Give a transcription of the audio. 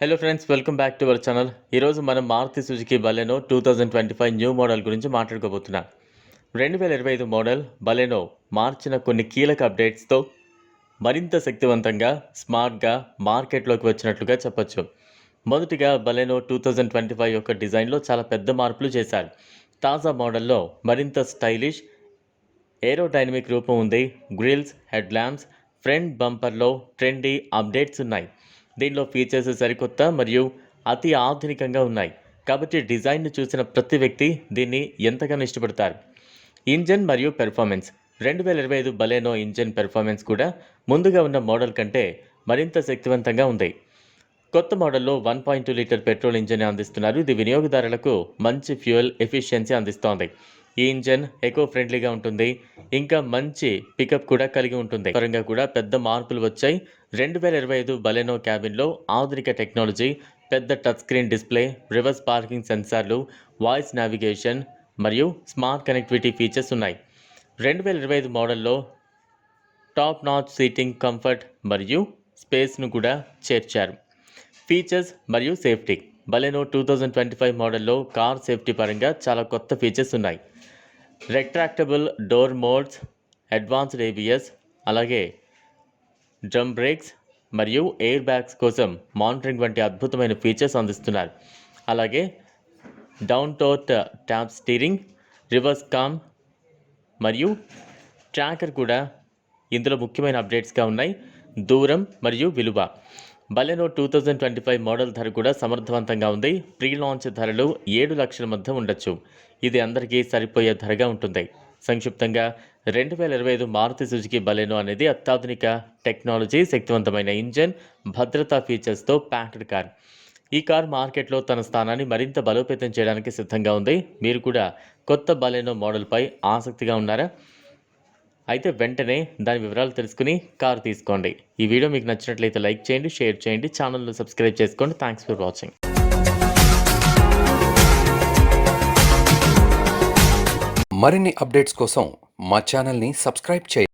Hello friends welcome back to our channel ఈరోజు మనం Maruti Suzuki Baleno two thousand twenty five new model గురించి మాట్లాడుకోబోతున్నాం. రెండు వేల ఇరవై ఐదు మోడల్ బలెనో మార్చిన కొన్ని కీలక అప్డేట్స్తో మరింత శక్తివంతంగా స్మార్ట్గా మార్కెట్లోకి వచ్చినట్లుగా చెప్పొచ్చు. మొదటిగా Baleno two thousand twenty five యొక్క డిజైన్లో చాలా పెద్ద మార్పులు చేశారు. తాజా మోడల్లో మరింత స్టైలిష్ ఏరోడైనమిక్ రూపం ఉంది. గ్రిల్స్ హెడ్ ల్యాంప్స్ ఫ్రంట్ బంపర్లో ట్రెండీ అప్డేట్స్ ఉన్నాయి. దీనిలో ఫీచర్స్ సరికొత్త మరియు అతి ఆధునికంగా ఉన్నాయి. కాబట్టి డిజైన్ను చూసిన ప్రతి వ్యక్తి దీన్ని ఎంతగానో ఇష్టపడతారు. ఇంజన్ మరియు పెర్ఫార్మెన్స్ రెండు వేల ఇరవై ఐదు బలేనో ఇంజన్ పెర్ఫార్మెన్స్ కూడా ముందుగా ఉన్న మోడల్ కంటే మరింత శక్తివంతంగా ఉంది. కొత్త మోడల్లో one point two litre petrol engine అందిస్తున్నారు. ఇది వినియోగదారులకు మంచి ఫ్యూయల్ ఎఫిషియన్సీ అందిస్తోంది. ఈ ఇంజన్ ఎకో ఫ్రెండ్లీగా ఉంటుంది. ఇంకా మంచి పికప్ కూడా కలిగి ఉంటుంది. పరంగా కూడా పెద్ద మార్పులు వచ్చాయి. రెండు వేల ఇరవై ఐదు బలెనో క్యాబిన్లో ఆధునిక టెక్నాలజీ పెద్ద touch screen display reverse parking సెన్సార్లు వాయిస్ నావిగేషన్ మరియు స్మార్ట్ కనెక్టివిటీ ఫీచర్స్ ఉన్నాయి. రెండు వేల ఇరవై ఐదు మోడల్లో టాప్ నాచ్ సీటింగ్ కంఫర్ట్ మరియు స్పేస్ను కూడా చేర్చారు. ఫీచర్స్ మరియు safety Baleno two thousand twenty five మోడల్లో కార్ సేఫ్టీ పరంగా చాలా కొత్త ఫీచర్స్ ఉన్నాయి. Retractable door modes advanced ABS అలాగే డ్రమ్ బ్రేక్స్ మరియు ఎయిర్ బ్యాగ్స్ కోసం మానిటరింగ్ వంటి అద్భుతమైన ఫీచర్స్ అందిస్తున్నారు. అలాగే down tort tap steering reverse cam మరియు ట్రాకర్ కూడా ఇందులో ముఖ్యమైన అప్డేట్స్గా ఉన్నాయి. దూరం మరియు విలువ. Baleno two thousand twenty five model ధర కూడా సమర్థవంతంగా ఉంది. ప్రీ లాంచ్ ధరలు ఏడు లక్షల మధ్య ఉండొచ్చు. ఇది అందరికీ సరిపోయే ధరగా ఉంటుంది. సంక్షిప్తంగా రెండు వేల ఇరవై ఐదు మారుతి సుజుకి బలెనో అనేది అత్యాధునిక టెక్నాలజీ శక్తివంతమైన ఇంజన్ భద్రతా ఫీచర్స్తో ప్యాక్డ్ కార్. ఈ కార్ మార్కెట్లో తన స్థానాన్ని మరింత బలోపేతం చేయడానికి సిద్ధంగా ఉంది. మీరు కూడా కొత్త బలెనో మోడల్పై ఆసక్తిగా ఉన్నారా? అయితే వెంటనే దాని వివరాలు తెలుసుకుని కారు తీసుకోండి. ఈ వీడియో మీకు నచ్చినట్లయితే లైక్ చేయండి షేర్ చేయండి ఛానల్ను సబ్స్క్రైబ్ చేసుకోండి. థ్యాంక్స్ ఫర్ వాచింగ్ మరిన్ని అప్డేట్స్ కోసం మా ఛానల్ని సబ్స్క్రైబ్ చేయండి.